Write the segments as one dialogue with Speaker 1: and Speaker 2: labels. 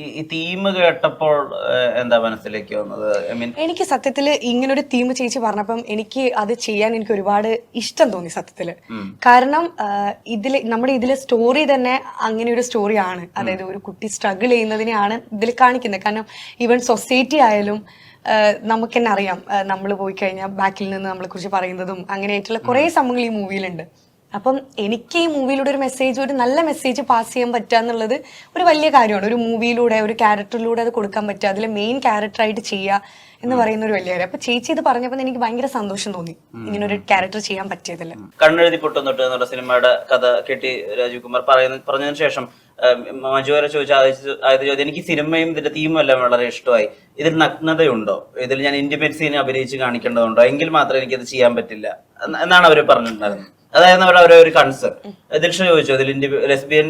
Speaker 1: ഈ തീം കേട്ടപ്പോൾ എന്താ മനസ്സിലേക്ക് വന്നത്? ഐ മീൻ
Speaker 2: എനിക്ക് സത്യത്തിൽ ഇങ്ങനൊരു തീം ചേച്ചി പറഞ്ഞപ്പം എനിക്ക് അത് ചെയ്യാൻ എനിക്ക് ഒരുപാട് ഇഷ്ടം തോന്നി സത്യത്തിൽ. കാരണം ഇതിൽ നമ്മുടെ ഇതിലെ സ്റ്റോറി തന്നെ അങ്ങനെ ഒരു സ്റ്റോറിയാണ് അതായത് ഒരു കുട്ടി സ്ട്രഗിൾ ചെയ്യുന്നതിനെയാണ് ഇതിൽ കാണിക്കുന്നത്. കാരണം ഈവൻ സൊസൈറ്റി ആയാലും നമുക്ക് തന്നെ അറിയാം. നമ്മൾ പോയി കഴിഞ്ഞാൽ ബാക്കിൽ നിന്ന് നമ്മളെ കുറിച്ച് പറയുന്നതും അങ്ങനെയായിട്ടുള്ള കുറേ സംഭവങ്ങൾ ഈ മൂവിയിലുണ്ട് അപ്പം എനിക്ക് ഈ മൂവിയിലൂടെ ഒരു മെസ്സേജ് ഒരു നല്ല മെസ്സേജ് പാസ് ചെയ്യാൻ പറ്റുക എന്നുള്ളത് ഒരു വലിയ കാര്യമാണ്. ഒരു മൂവിയിലൂടെ ഒരു ക്യാരക്ടറിലൂടെ അത് കൊടുക്കാൻ പറ്റുക. അതിലെ മെയിൻ ക്യാരക്ടറായിട്ട് ചെയ്യുക എന്ന് പറയുന്ന ഒരു വലിയ കാര്യം. അപ്പൊ ചേച്ചി ഇത് പറഞ്ഞപ്പോൾ എനിക്ക് ഭയങ്കര സന്തോഷം തോന്നി. ഇങ്ങനെ ഒരു ക്യാരക്ടർ ചെയ്യാൻ പറ്റിയതല്ല
Speaker 1: കണ്ണെഴുതി പൊട്ടുന്നൊട്ട് എന്നുള്ള സിനിമയുടെ കഥ കെട്ടി രാജീവ് കുമാർ പറയുന്ന പറഞ്ഞതിന് ശേഷം മഞ്ജു വരെ ചോദിച്ച ആദ്യ ആദ്യ ചോദ്യം എനിക്ക് സിനിമയും ഇതിന്റെ തീമും എല്ലാം വളരെ ഇഷ്ടമായി. ഇതിൽ നഗ്നതയുണ്ടോ? ഇതിൽ ഞാൻ ഇന്റിമേറ്റ് സീനെ അഭിനയിച്ച് കാണിക്കേണ്ടതുണ്ടോ? എങ്കിൽ മാത്രമേ എനിക്കത് ചെയ്യാൻ പറ്റില്ല. എന്നാണ് അവർ പറഞ്ഞിട്ടുണ്ടായിരുന്നത്. അതായത് അവരുടെ അവരെ ഒരു കൺസേൺ ദിൽഷ ചോദിച്ചു അതിൽ ലെസ്ബിയൻ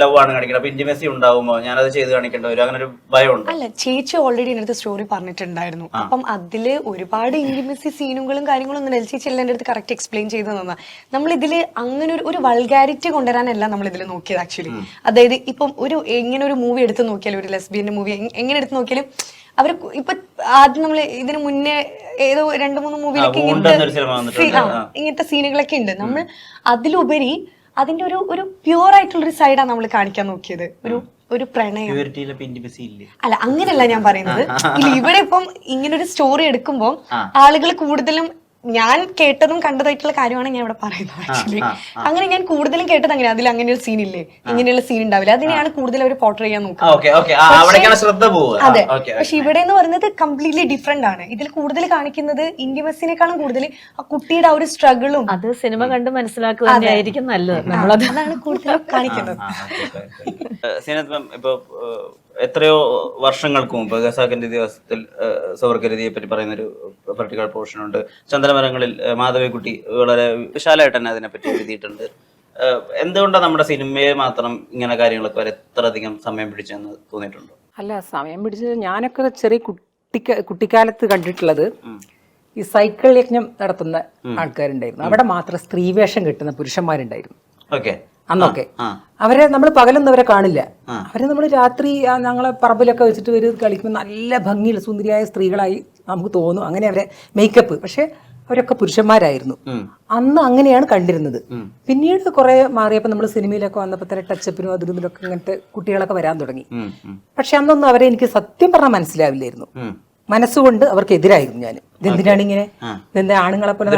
Speaker 1: ലവ് ആണ് കാണിക്കുന്നത് അപ്പൊ ഇന്റിമസി ഉണ്ടാവുമോ? ഞാനത് ചെയ്ത് കാണിക്കേണ്ടി വരും. അങ്ങനെ ഒരു ഭയം ഉണ്ട്
Speaker 2: അല്ല ചേച്ചി ഓൾറെഡി എന്റെ അടുത്ത് സ്റ്റോറി പറഞ്ഞിട്ടുണ്ടായിരുന്നു അപ്പം അതിൽ ഒരുപാട് ഇന്റിമസി സീനുകളും കാര്യങ്ങളും ഒന്നും. ചേച്ചി എല്ലാം എന്റെ അടുത്ത് കറക്റ്റ് എക്സ്പ്ലെയിൻ ചെയ്ത് തന്നാ. നമ്മൾ ഇതിൽ അങ്ങനെ ഒരു ഒരു വൾഗാരിറ്റി കൊണ്ടുവരാനല്ല നമ്മൾ ഇതിൽ നോക്കിയത് ആക്ച്വലി അതായത് ഇപ്പം ഒരു എങ്ങനെ ഒരു മൂവി എടുത്ത് നോക്കിയാലും ഒരു ലെസ്ബിയന്റെ മൂവി എങ്ങനെ എടുത്ത് നോക്കിയാലും അവർ ഇപ്പൊ ആദ്യം നമ്മൾ ഇതിന് മുന്നേ ഏതോ രണ്ടു മൂന്ന് മൂവിയിലൊക്കെ ഇങ്ങനത്തെ സീനുകളൊക്കെ ഉണ്ട്. നമ്മൾ അതിലുപരി അതിന്റെ ഒരു ഒരു പ്യൂർ ആയിട്ടുള്ള ഒരു സൈഡാണ് നമ്മൾ കാണിക്കാൻ നോക്കിയത്. ഒരു ഒരു പ്രണയം. അല്ല അങ്ങനെയല്ല ഞാൻ പറയുന്നത്. ഇല്ല ഇവിടെ ഇപ്പം ഇങ്ങനെ ഒരു സ്റ്റോറി എടുക്കുമ്പോൾ ആളുകൾ കൂടുതലും ഞാൻ കേട്ടതും കണ്ടതായിട്ടുള്ള കാര്യമാണ് ഞാൻ ഇവിടെ പറയുന്നത് ആക്ച്വലി അങ്ങനെ ഞാൻ കൂടുതലും കേട്ടത് അങ്ങനെ. അതിൽ അങ്ങനെ ഒരു സീൻ ഇല്ലേ? ഇങ്ങനെയുള്ള സീൻ ഉണ്ടാവില്ല. അതിനെയാണ് കൂടുതൽ അവർ പോർട്ടർ ചെയ്യാൻ നോക്കുന്നത്
Speaker 1: ഓക്കെ ഓക്കെ. അവിടേക്കാണ് ശ്രദ്ധ പോവുക.
Speaker 2: അതെ.
Speaker 1: ഓക്കെ
Speaker 2: പക്ഷെ ഇവിടെ എന്ന് പറയുന്നത് കംപ്ലീറ്റ്ലി ഡിഫറെന്റ് ആണ്. ഇതിൽ കൂടുതൽ കാണിക്കുന്നത് ഇന്റിമസിനേക്കാളും കൂടുതൽ ആ കുട്ടിയുടെ ആ ഒരു സ്ട്രഗിളും
Speaker 3: അത് സിനിമ കണ്ട് മനസ്സിലാക്കുക നല്ലത്.
Speaker 2: അതാണ് കൂടുതലും കാണിക്കുന്നത്.
Speaker 1: സീനത്ത് ഇപ്പൊ എത്രയോ വർഷങ്ങൾക്ക് മുമ്പ് ഖസാക്കിന്റെ ദിവസത്തിൽ ഏഹ്, പറ്റി പറയുന്ന ഒരു പർട്ടിക്കുലർ പോർഷൻ ഉണ്ട്. ചന്ദ്രമരങ്ങളിൽ മാധവിക്കുട്ടി വളരെ വിശാലമായിട്ട് തന്നെ അതിനെപ്പറ്റി എഴുതിയിട്ടുണ്ട്. എന്തുകൊണ്ടാണ് നമ്മുടെ സിനിമയെ മാത്രം ഇങ്ങനെ കാര്യങ്ങളൊക്കെ വരെ എത്രയധികം സമയം പിടിച്ചെന്ന് തോന്നിയിട്ടുണ്ടോ?
Speaker 4: അല്ല സമയം പിടിച്ചത് ഞാനൊക്കെ ചെറിയ കുട്ടിക്ക കുട്ടിക്കാലത്ത് കണ്ടിട്ടുള്ളത് ഈ സൈക്കിൾ യജ്ഞം നടത്തുന്ന ആൾക്കാരുണ്ടായിരുന്നു. അവിടെ മാത്രം സ്ത്രീവേഷം കിട്ടുന്ന പുരുഷന്മാരുണ്ടായിരുന്നു.
Speaker 1: ഓക്കെ.
Speaker 4: അന്നൊക്കെ. അവരെ നമ്മൾ പകലൊന്നും അവരെ കാണില്ല. അവരെ നമ്മൾ രാത്രി ഞങ്ങളെ പറമ്പിലൊക്കെ വെച്ചിട്ട് വരും കളിക്കുമ്പോൾ നല്ല ഭംഗിയുള്ള സുന്ദരിയായ സ്ത്രീകളായി നമുക്ക് തോന്നും. അങ്ങനെ അവരെ മേക്കപ്പ് പക്ഷെ അവരൊക്കെ പുരുഷന്മാരായിരുന്നു. അന്ന് അങ്ങനെയാണ് കണ്ടിരുന്നത്. പിന്നീട് കുറെ മാറിയപ്പോൾ നമ്മൾ സിനിമയിലൊക്കെ വന്നപ്പോൾ തന്നെ ടച്ചപ്പിനും അതിലും ഇതിലൊക്കെ ഇങ്ങനത്തെ കുട്ടികളൊക്കെ വരാൻ തുടങ്ങി. പക്ഷെ അന്നൊന്നും അവരെ എനിക്ക് സത്യം പറഞ്ഞാൽ മനസ്സിലാവില്ലായിരുന്നു. മനസ്സുകൊണ്ട് അവർക്ക് എതിരായിരുന്നു ഞാൻ ഇതെന്തിനാണ് ഇങ്ങനെ? ഇതെന്താ ആണുങ്ങളെ പോലെ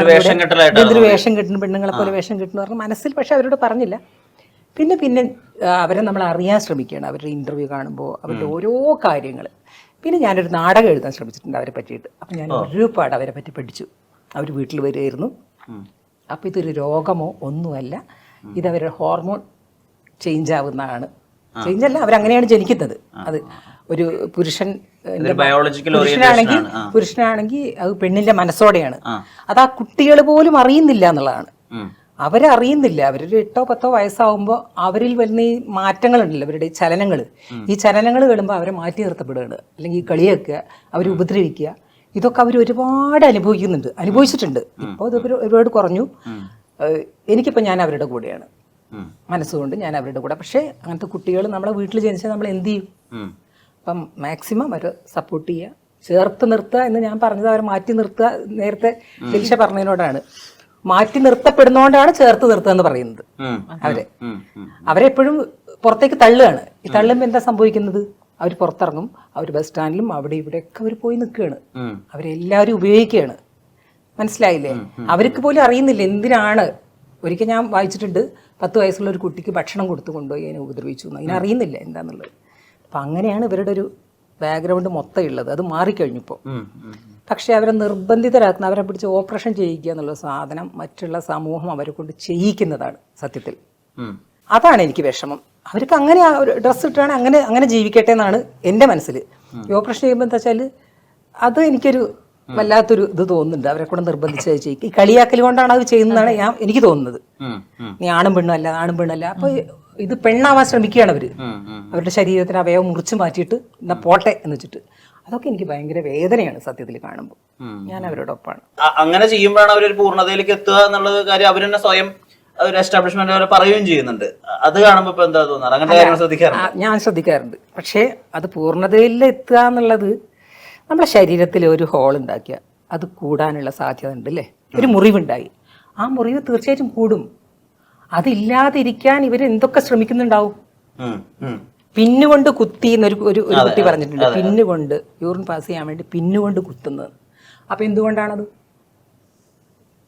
Speaker 1: വേഷം
Speaker 4: കിട്ടുന്നു പെണ്ണുങ്ങളെ പോലെ വേഷം കിട്ടുന്നു പറഞ്ഞു മനസ്സിൽ പക്ഷെ അവരോട് പറഞ്ഞില്ല. പിന്നെ പിന്നെ അവരെ നമ്മൾ അറിയാൻ ശ്രമിക്കുകയാണ്. അവരുടെ ഇന്റർവ്യൂ കാണുമ്പോൾ അവരുടെ ഓരോ കാര്യങ്ങൾ. പിന്നെ ഞാനൊരു നാടകം എഴുതാൻ ശ്രമിച്ചിട്ടുണ്ട് അവരെ പറ്റിയിട്ട്. അപ്പം ഞാൻ ഒരുപാട് അവരെ പറ്റി പഠിച്ചു. അവർ വീട്ടിൽ വരികയായിരുന്നു അപ്പം ഇതൊരു രോഗമോ ഒന്നുമല്ല. ഇതവരുടെ ഹോർമോൺ ചേഞ്ച് ആവുന്നതാണ്. ചേഞ്ച് അല്ല അവരങ്ങനെയാണ് ജനിക്കുന്നത്. അത് ഒരു പുരുഷൻ പുരുഷനാണെങ്കിൽ. പുരുഷനാണെങ്കിൽ അത് പെണ്ണിന്റെ മനസ്സോടെയാണ്. അത് ആ കുട്ടികൾ പോലും അറിയുന്നില്ല എന്നുള്ളതാണ്. അവരറിയുന്നില്ല. അവരൊരു എട്ടോ പത്തോ വയസ്സാവുമ്പോൾ അവരിൽ വരുന്ന ഈ മാറ്റങ്ങളുണ്ടല്ലോ അവരുടെ ഈ ചലനങ്ങൾ ഈ ചലനങ്ങൾ കേടുമ്പോൾ അവരെ മാറ്റി നിർത്തപ്പെടുകയാണ്. അല്ലെങ്കിൽ ഈ കളിയൊക്കെ അവർ ഉപദ്രവിക്കുക. ഇതൊക്കെ അവർ ഒരുപാട് അനുഭവിക്കുന്നുണ്ട്. അനുഭവിച്ചിട്ടുണ്ട്. ഇപ്പോൾ ഇത് ഒരുപാട് കുറഞ്ഞു. എനിക്കിപ്പോൾ ഞാൻ അവരുടെ കൂടെയാണ്. മനസ്സുകൊണ്ട് ഞാൻ അവരുടെ കൂടെ. പക്ഷേ അങ്ങനത്തെ കുട്ടികൾ നമ്മളെ വീട്ടിൽ ജനിച്ചാൽ നമ്മൾ എന്ത് ചെയ്യും? അപ്പം മാക്സിമം അവർ സപ്പോർട്ട് ചെയ്യുക. ചേർത്ത് നിർത്തുക എന്ന് ഞാൻ പറഞ്ഞത് അവരെ മാറ്റി നിർത്തുക നേരത്തെ ദിൽഷ പറഞ്ഞതിനോടാണ്. മാറ്റി നിർത്തപ്പെടുന്നോണ്ടാണ് ചേർത്ത് നിർത്തുക എന്ന് പറയുന്നത്. അവരെ. അവരെപ്പോഴും പുറത്തേക്ക് തള്ളുകയാണ്. ഈ തള്ളുമ്പോൾ എന്താ സംഭവിക്കുന്നത്? അവർ പുറത്തിറങ്ങും. അവർ ബസ് സ്റ്റാൻഡിലും അവിടെ ഇവിടെയൊക്കെ അവർ പോയി നിൽക്കുകയാണ്. അവരെല്ലാവരും ഉപയോഗിക്കുകയാണ്. മനസ്സിലായില്ലേ? അവർക്ക് പോലും അറിയുന്നില്ല എന്തിനാണ്? ഒരിക്കൽ ഞാൻ വായിച്ചിട്ടുണ്ട് പത്ത് വയസ്സുള്ള ഒരു കുട്ടിക്ക് ഭക്ഷണം കൊടുത്തു കൊണ്ടുപോയി അതിനെ ഉപദ്രവിച്ചു എന്ന്. അതിനറിയുന്നില്ല എന്താന്നുള്ളത്. അപ്പം അങ്ങനെയാണ് ഇവരുടെ ഒരു ബാക്ക്ഗ്രൗണ്ട് മൊത്തം ഉള്ളത്. അത് മാറിക്കഴിഞ്ഞിപ്പോൾ. പക്ഷേ അവരെ നിർബന്ധിതരാക്കുന്ന അവരെ പിടിച്ച് ഓപ്പറേഷൻ ചെയ്യിക്കുക എന്നുള്ള സാധനം മറ്റുള്ള സമൂഹം അവരെ കൊണ്ട് ചെയ്യിക്കുന്നതാണ് സത്യത്തിൽ. അതാണ് എനിക്ക് വിഷമം. അവർക്ക് അങ്ങനെ ഡ്രസ്സ് ഇട്ടാണ് അങ്ങനെ അങ്ങനെ ജീവിക്കട്ടെ എന്നാണ് എന്റെ മനസ്സിൽ. ഈ ഓപ്പറേഷൻ ചെയ്യുമ്പോൾ എന്താ വെച്ചാൽ അത് എനിക്കൊരു വല്ലാത്തൊരു ഇത് തോന്നുന്നുണ്ട്. അവരെ കൂടെ നിർബന്ധിച്ച് ചെയ്യിക്കും ഈ കളിയാക്കൽ കൊണ്ടാണ് അത് ചെയ്യുന്നതാണ് ഞാൻ എനിക്ക് തോന്നുന്നത്. നീ ആണും പെണ്ണും അല്ല ആണും പെണ്ണല്ല അപ്പൊ ഇത് പെണ്ണാവാൻ ശ്രമിക്കുകയാണ്
Speaker 1: അവർ.
Speaker 4: അവരുടെ ശരീരത്തിന് അവയവം മുറിച്ചു മാറ്റിയിട്ട് എന്നാ പോട്ടെ എന്ന് വെച്ചിട്ട്. അതൊക്കെ എനിക്ക് ഭയങ്കര വേദനയാണ് സത്യത്തിൽ കാണുമ്പോൾ. ഞാൻ അവരോടൊപ്പമാണ്
Speaker 1: അങ്ങനെ ചെയ്യുമ്പോഴാണ് അവരൊരു പൂർണതയിലേക്ക് എത്തുക എന്നുള്ളത് കാര്യം അവർ തന്നെ സ്വയം ഒരു എസ്റ്റാബ്ലിഷ്മെന്റ് പറയുകയും ചെയ്യുന്നുണ്ട്. അത് കാണുമ്പോൾ ഇപ്പൊ എന്താ തോന്നുന്നത്? അങ്ങനത്തെ കാര്യങ്ങൾ ശ്രദ്ധിക്കാറുണ്ട്?
Speaker 4: ഞാൻ ശ്രദ്ധിക്കാറുണ്ട്. പക്ഷേ അത് പൂർണതയിൽ എത്തുക എന്നുള്ളത് നമ്മുടെ ശരീരത്തിൽ ഒരു ഹോൾ ഉണ്ടാക്കിയ അത് കൂടാനുള്ള സാധ്യത ഉണ്ട് അല്ലേ? ഒരു മുറിവുണ്ടായി. ആ മുറിവ് തീർച്ചയായിട്ടും കൂടും. അതില്ലാതിരിക്കാൻ ഇവർ എന്തൊക്കെ ശ്രമിക്കുന്നുണ്ടാവും. പിന്നുകൊണ്ട് കുത്തി എന്നൊരു ഒരു ഒരു കുട്ടി പറഞ്ഞിട്ടുണ്ട്. പിന്നുകൊണ്ട് യൂറിൻ പാസ് ചെയ്യാൻ വേണ്ടി പിന്നുകൊണ്ട് കുത്തുന്നത്. അപ്പം എന്തുകൊണ്ടാണത്?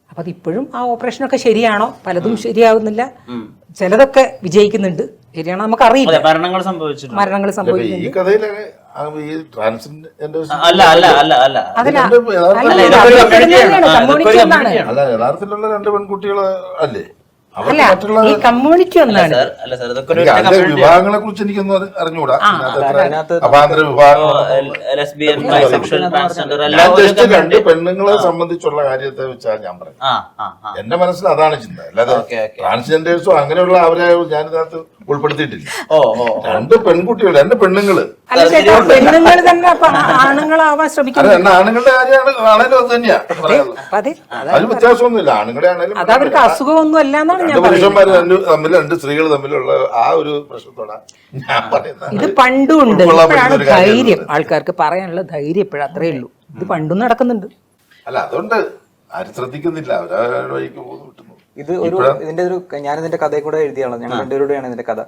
Speaker 4: അപ്പം അതിപ്പോഴും ആ ഓപ്പറേഷനൊക്കെ ശരിയാണോ? പലതും ശരിയാവുന്നില്ല. ചിലതൊക്കെ വിജയിക്കുന്നുണ്ട്. ശരിയാണോ നമുക്ക്
Speaker 1: അറിയില്ല. മരണങ്ങൾ സംഭവിച്ചിട്ടുണ്ട്.
Speaker 4: മരണങ്ങൾ
Speaker 5: സംഭവിച്ചിട്ടുണ്ട്
Speaker 4: സംഭവിക്കുന്നുണ്ട്.
Speaker 5: ഈ യഥാർത്ഥത്തിലുള്ള രണ്ട് പെൺകുട്ടികൾ അല്ലേ?
Speaker 4: അല്ല ഈ കമ്മ്യൂണിറ്റി ഒന്നാണ്.
Speaker 1: സാർ അല്ല സാർ ഇതൊക്കെ ഒരു
Speaker 5: അതിന്റെ വിഭാഗങ്ങളെ കുറിച്ച് എനിക്കൊന്നും അറി- അറിഞ്ഞുകൂടാ അപാന്തര വിഭാഗങ്ങൾ
Speaker 1: ലെസ്ബിയൻ ബൈസെക്ഷൽ ട്രാൻസ്ജെൻഡർ എല്ലാം ഒരു
Speaker 5: ജസ്റ്റ് രണ്ട് പെണ്ണുങ്ങളെ സംബന്ധിച്ചുള്ള കാര്യത്തെ വെച്ചാൽ ഞാൻ
Speaker 1: ആ
Speaker 5: എന്റെ മനസ്സിൽ അതാണ് ചിന്ത. അല്ലാതെ. ട്രാൻസ്ജെൻഡേഴ്സോ അങ്ങനെയുള്ള അവരെ ഞാൻ ഇതിനകത്ത് ഉൾപ്പെടുത്തിയിട്ടില്ല.
Speaker 1: ഓ ഓ
Speaker 5: രണ്ട് പെൺകുട്ടികൾ രണ്ട് പെണ്ണുങ്ങൾ.
Speaker 4: അല്ല ചേട്ടാ പെണ്ണുങ്ങൾ തന്നെ അപ്പൊ ആണുങ്ങളാവാൻ ശ്രമിക്കുന്നു
Speaker 5: എന്നെ ആണുങ്ങളുടെ കാര്യമാണ് ആണേലും അത് തന്നെയാ പറയാനുള്ളത്.
Speaker 4: അപ്പൊ അതെ.
Speaker 5: അതിന് വ്യത്യാസമൊന്നുമില്ല. ആണുങ്ങളുടെ ആണേലും
Speaker 4: അത് അവർക്ക് അസുഖമൊന്നും അല്ല എന്നാണ്
Speaker 5: രണ്ട്
Speaker 4: ഞാൻ പറയുന്നത്
Speaker 5: തമ്മിൽ രണ്ട് സ്ത്രീകൾ തമ്മിലുള്ള ആ ഒരു പ്രശ്നത്തോടാ ഞാൻ പറയുന്നത്.
Speaker 4: ഇത് പണ്ടും ഉണ്ട്
Speaker 5: ഉൾക്കൊള്ളാൻ
Speaker 4: ഇപ്പോഴാണ്
Speaker 5: പറ്റുന്ന ഒരു കാര്യമല്ല
Speaker 4: ധൈര്യം. ആൾക്കാർക്ക് പറയാനുള്ള ധൈര്യം ഇപ്പോഴും അത്രേ ഉള്ളൂ. ഇത് പണ്ടും നടക്കുന്നുണ്ട്.
Speaker 5: അല്ല അതുകൊണ്ട് ആരും ശ്രദ്ധിക്കുന്നില്ല. അവരവരുടെ വഴിക്ക് പോകുന്നു വിട്ടുന്നു
Speaker 6: ഇത് ഒരു ഇതിന്റെ ഒരു ഞാൻ ഇതിന്റെ കഥയും കൂടെ എഴുതിയാണ് ഞങ്ങൾ രണ്ടുപേരുടെയാണ് ഇതിന്റെ കഥ.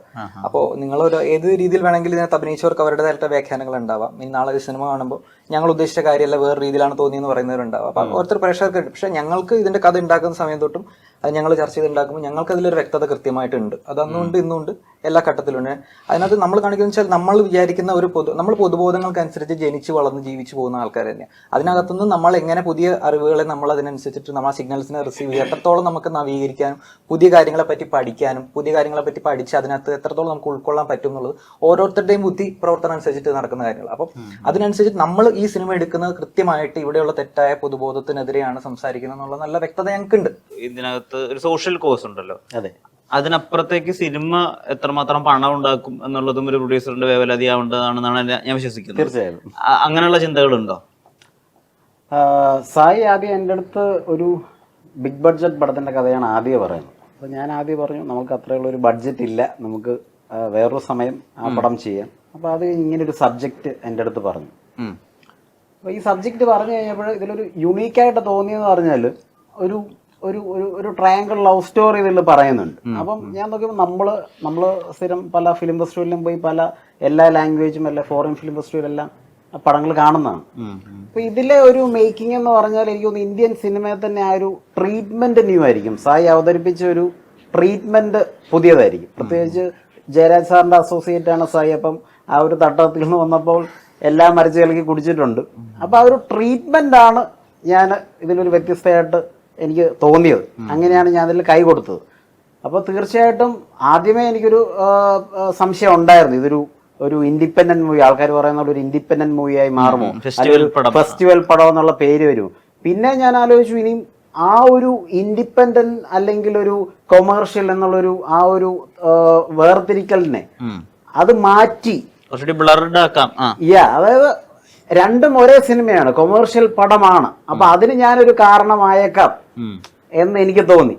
Speaker 6: അപ്പോൾ നിങ്ങൾ ഒരു ഏത് രീതിയിൽ വേണമെങ്കിലും ഇതിനകത്ത് അഭിനയിച്ചവർക്ക് അവരുടേതായിട്ട് വ്യാഖ്യാനങ്ങൾ ഉണ്ടാവാം. ഇനി നാളെ ഒരു സിനിമ കാണുമ്പോൾ ഞങ്ങൾ ഉദ്ദേശിച്ച കാര്യമല്ല വേറെ രീതിയിലാണ് തോന്നിയെന്ന് പറയുന്നവരുണ്ടാവും. അപ്പൊ ഓരോരുത്തർ പ്രേക്ഷകർക്ക്. പക്ഷെ ഞങ്ങൾക്ക് ഇതിന്റെ കഥ ഉണ്ടാക്കുന്ന സമയം തൊട്ടും അത് ഞങ്ങൾ ചർച്ച ചെയ്തുണ്ടാക്കുമ്പോൾ ഞങ്ങൾക്ക് അതിലൊരു വ്യക്തത കൃത്യമായിട്ടുണ്ട്. അത് അന്നുണ്ട് ഇന്നുണ്ട് എല്ലാ ഘട്ടത്തിലുണ്ട്. അതിനകത്ത് നമ്മൾ കാണിക്കുന്ന വെച്ചാൽ നമ്മൾ വിചാരിക്കുന്ന ഒരു പൊതു നമ്മൾ പൊതുബോധങ്ങൾക്കനുസരിച്ച് ജനിച്ച് വളർന്ന് ജീവിച്ചു പോകുന്ന ആൾക്കാർ തന്നെയാണ് അതിനകത്തുനിന്ന് നമ്മൾ എങ്ങനെ പുതിയ അറിവുകളെ നമ്മൾ അതിനനുസരിച്ചിട്ട് നമ്മൾ സിഗ്നൽസിനെ റിസീവ് ചെയ്യുക എത്രത്തോളം നമുക്ക് നവീകരിക്കാനും പുതിയ കാര്യങ്ങളെ പറ്റി പഠിക്കാനും പുതിയ കാര്യങ്ങളെ പറ്റി പഠിച്ച് അതിനകത്ത് എത്രത്തോളം നമുക്ക് ഉൾക്കൊള്ളാൻ പറ്റും എന്നുള്ളത് ഓരോരുത്തരുടെയും ബുദ്ധി പ്രവർത്തനം അനുസരിച്ചിട്ട് നടക്കുന്ന കാര്യങ്ങൾ. അപ്പം അതിനനുസരിച്ച് നമ്മൾ ഈ സിനിമ എടുക്കുന്നത് കൃത്യമായിട്ട് ഇവിടെയുള്ള തെറ്റായ പൊതുബോധത്തിനെതിരെയാണ് സംസാരിക്കുന്നത് എന്നുള്ള നല്ല വ്യക്തത ഞങ്ങൾക്കുണ്ട്.
Speaker 1: ഇതിനകത്ത് ഒരു സോഷ്യൽ കോസ് ഉണ്ടല്ലോ.
Speaker 6: അതെ.
Speaker 1: അതിനപ്പുറത്തേക്ക് സിനിമ എത്രമാത്രം പണം ഉണ്ടാക്കും എന്നുള്ളതും ഒരു പ്രൊഡ്യൂസറിന്റെ വേവലാതിയാവേണ്ടതാണെന്നാണ് ഞാൻ വിശ്വസിക്കുന്നത്.
Speaker 7: തീർച്ചയായും.
Speaker 1: അങ്ങനെയുള്ള ചിന്തകളുണ്ടോ?
Speaker 7: സായി ആദ്യം എന്റെ അടുത്ത് ഒരു ബിഗ് ബഡ്ജറ്റ് പടത്തിന്റെ കഥയാണ് ആദ്യം പറയുന്നത്. അപ്പോൾ ഞാൻ ആദ്യം പറഞ്ഞു നമുക്ക് അത്രയുള്ള ഒരു ബഡ്ജറ്റ് ഇല്ല. നമുക്ക് വേറൊരു സമയം ആ പടം ചെയ്യാം അപ്പോൾ അത് ഇങ്ങനെ ഒരു സബ്ജക്റ്റ് എന്റെ അടുത്ത് പറഞ്ഞു. അപ്പോൾ ഈ സബ്ജക്റ്റ് പറഞ്ഞു കഴിഞ്ഞപ്പോൾ ഇതിലൊരു യുണീക്കായിട്ട് തോന്നിയെന്ന് പറഞ്ഞാൽ ഒരു ഒരു ഒരു ഒരു ട്രയാങ്കിൾ ലവ് സ്റ്റോറി ഇതിൽ പറയുന്നുണ്ട്. അപ്പം ഞാൻ നോക്കിയപ്പോൾ നമ്മൾ നമ്മൾ സ്ഥിരം പല ഫിലിം ഫെസ്റ്റിവലിലും പോയി പല എല്ലാ ലാംഗ്വേജും എല്ലാ ഫോറിൻ ഫിലിം ഫെസ്റ്റിവലെല്ലാം പടങ്ങൾ കാണുന്നതാണ്. അപ്പൊ ഇതിലെ ഒരു മേക്കിംഗ് എന്ന് പറഞ്ഞാൽ എനിക്ക് തോന്നുന്നു ഇന്ത്യൻ സിനിമയെ തന്നെ ആ ഒരു ട്രീറ്റ്മെന്റ് ന്യൂ ആയിരിക്കും. സായി അവതരിപ്പിച്ച ഒരു ട്രീറ്റ്മെന്റ് പുതിയതായിരിക്കും. പ്രത്യേകിച്ച് ജയരാജ് സാറിന്റെ അസോസിയേറ്റ് ആണ് സായി. അപ്പം ആ ഒരു തട്ടത്തിൽ നിന്ന് വന്നപ്പോൾ എല്ലാ മരച്ചു കലക്കി കുടിച്ചിട്ടുണ്ട് അപ്പൊ ആ ഒരു ട്രീറ്റ്മെന്റ് ആണ് ഞാൻ ഇതിലൊരു വ്യത്യസ്തമായിട്ട് എനിക്ക് തോന്നിയത്. അങ്ങനെയാണ് ഞാൻ അതിൽ കൈ കൊടുത്തത്. അപ്പോൾ തീർച്ചയായിട്ടും ആദ്യമേ എനിക്കൊരു സംശയം ഉണ്ടായിരുന്നു. ഇതൊരു ഒരു ഇൻഡിപെൻഡന്റ് മൂവി ആൾക്കാർ പറയുന്ന ഒരു ഇൻഡിപെൻഡന്റ് മൂവിയായി മാറുമോ?
Speaker 1: ഫെസ്റ്റിവൽ പടം.
Speaker 7: എന്നുള്ള പേര് വരും പിന്നെ ഞാൻ ആലോചിച്ചു ഇനിയും ആ ഒരു ഇൻഡിപെൻഡന്റ് അല്ലെങ്കിൽ ഒരു കൊമേഴ്ഷ്യൽ എന്നുള്ളൊരു ആ ഒരു വേർതിരിക്കലിനെ അത് മാറ്റി. യാ അതായത് രണ്ടും ഒരേ സിനിമയാണ്. കൊമേഴ്ഷ്യൽ പടമാണ്. അപ്പൊ അതിന് ഞാനൊരു കാരണമായേക്കാം. എന്ന് എനിക്ക് തോന്നി.